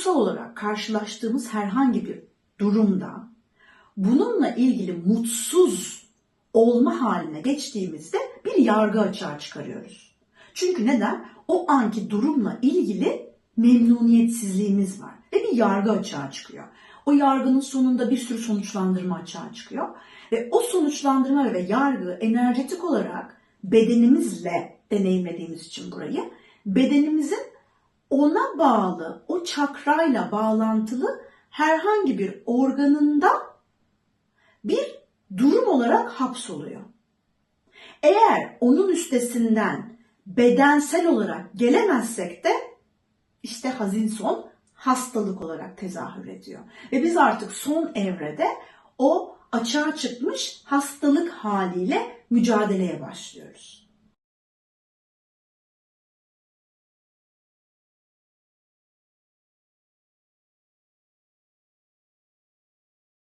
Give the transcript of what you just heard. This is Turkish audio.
duygusal olarak karşılaştığımız herhangi bir durumda bununla ilgili mutsuz olma haline geçtiğimizde bir yargı açığa çıkarıyoruz. Çünkü neden? O anki durumla ilgili memnuniyetsizliğimiz var ve bir yargı açığa çıkıyor. O yargının sonunda bir sürü sonuçlandırma açığa çıkıyor. Ve o sonuçlandırma ve yargı enerjetik olarak bedenimizle deneyimlediğimiz için burayı bedenimizin ona bağlı, çakrayla bağlantılı herhangi bir organında bir durum olarak hapsoluyor. Eğer onun üstesinden bedensel olarak gelemezsek de işte hazin son hastalık olarak tezahür ediyor. Ve biz artık son evrede o açığa çıkmış hastalık haliyle mücadeleye başlıyoruz.